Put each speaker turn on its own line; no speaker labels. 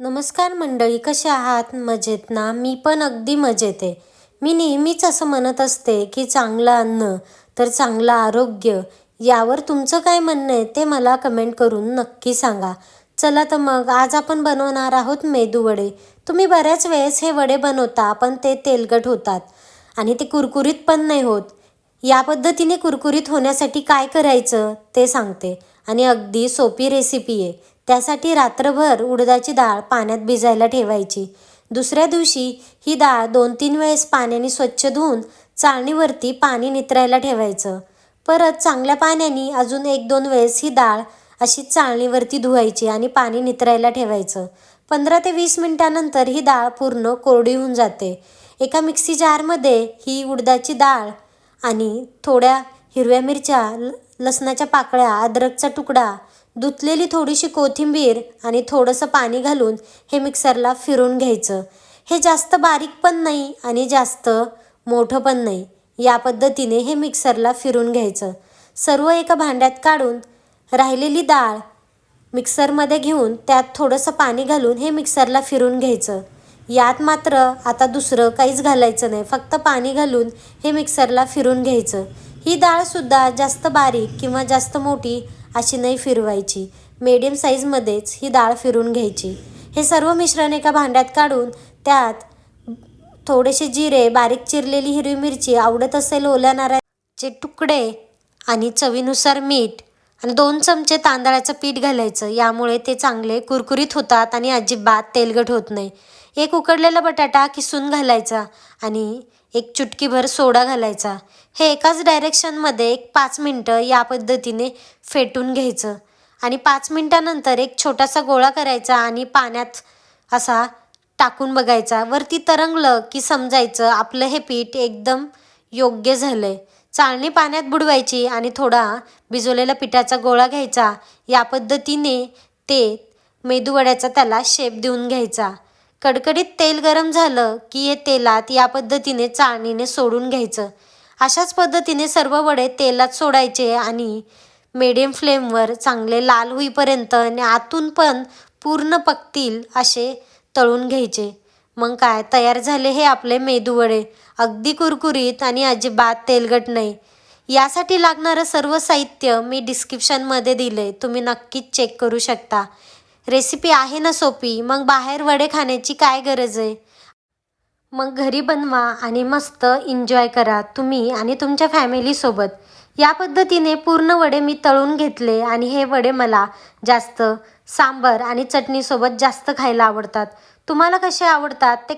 नमस्कार मंडळी कसे आहात? मजेत ना? मी पण अगदी मजेत आहे. मी नेहमीच असं म्हणत असते की चांगलं अन्न तर चांगलं आरोग्य यावर तुमचं काय म्हणणं आहे ते मला कमेंट करून नक्की सांगा. चला तर मग आज आपण बनवणार आहोत मेदू वडे. तुम्ही बऱ्याच वेळेस हे वडे बनवता पण ते तेलकट होतात आणि ते कुरकुरीत पण नाही होत. या पद्धतीने कुरकुरीत होण्यासाठी काय करायचं ते सांगते. आणि अगदी सोपी रेसिपी आहे. त्यासाठी रात्रभर उडदाची डाळ पाण्यात भिजायला ठेवायची. दुसऱ्या दिवशी ही डाळ दोन तीन वेळेस पाण्याने स्वच्छ धुवून चाळणीवरती पाणी नितरायला ठेवायचं. परत चांगल्या पाण्याने अजून एक दोन वेळेस ही डाळ अशी चाळणीवरती धुवायची आणि पाणी नितरायला ठेवायचं. पंधरा ते वीस मिनटानंतर ही डाळ पूर्ण कोरडी होऊन जाते. एका मिक्सी जारमध्ये ही उडदाची डाळ आणि थोड्या हिरव्या मिरच्या ल लसणाच्या पाकळ्या अद्रकचा तुकडा धुतलेली थोडीशी कोथिंबीर आणि थोडंसं पाणी घालून हे मिक्सरला फिरून घ्यायचं. हे जास्त बारीक पण नाही आणि जास्त मोठं पण नाही. या पद्धतीने हे मिक्सरला फिरून घ्यायचं. सर्व एका भांड्यात काढून राहिलेली डाळ मिक्सरमध्ये घेऊन त्यात थोडंसं पाणी घालून हे मिक्सरला फिरून घ्यायचं. यात मात्र आता दुसरं काहीच घालायचं नाही. फक्त पाणी घालून हे मिक्सरला फिरून घ्यायचं. ही डाळसुद्धा जास्त बारीक किंवा जास्त मोठी अशी नाही फिरवायची. मीडियम साईजमध्येच ही डाळ फिरून घ्यायची. हे सर्व मिश्रण एका भांड्यात काढून त्यात थोडेसे जिरे बारीक चिरलेली हिरवी मिरची आवडत असेल ओल्या नारळाचे तुकडे आणि चवीनुसार मीठ आणि दोन चमचे तांदळाचं पीठ घालायचं. यामुळे ते चांगले कुरकुरीत होतात आणि अजिबात तेलकट होत नाही. एक उकडलेला बटाटा किसून घालायचा आणि एक चुटकीभर सोडा घालायचा. हे एकाच डायरेक्शनमध्ये एक पाच मिनटं या पद्धतीने फेटून घ्यायचं आणि पाच मिनटानंतर एक छोटासा गोळा करायचा आणि पाण्यात असा टाकून बघायचा. वरती तरंगलं की समजायचं आपलं हे पीठ एकदम योग्य झालं आहे चाळणी पाण्यात बुडवायची आणि थोडा भिजवलेला पिठाचा गोळा घ्यायचा. या पद्धतीने ते मेदूवड्याचा त्याला शेप देऊन घ्यायचा. कडकडीत तेल गरम झालं की हे तेलात या पद्धतीने चाळणीने सोडून घ्यायचं. अशाच पद्धतीने सर्व वडे तेलात सोडायचे आणि मेडियम फ्लेमवर चांगले लाल होईपर्यंत आणि आतून पण पूर्ण पकतील असे तळून घ्यायचे. मग काय तयार झाले हे आपले मेदूवडे. अगदी कुरकुरीत आणि अजिबात तेलकट नाही. यासाठी लागणारं सर्व साहित्य मी डिस्क्रिप्शनमध्ये दिलं आहे तुम्ही नक्कीच चेक करू शकता. रेसिपी आहे ना सोपी? मग बाहेर वडे खाण्याची काय गरज आहे? मग घरी बनवा आणि मस्त एन्जॉय करा तुम्ही आणि तुमच्या फॅमिलीसोबत. या पद्धतीने पूर्ण वडे मी तळून घेतले आणि हे वडे मला जास्त सांबर आणि चटणीसोबत जास्त खायला आवडतात. तुम्हाला कसे आवडतात ते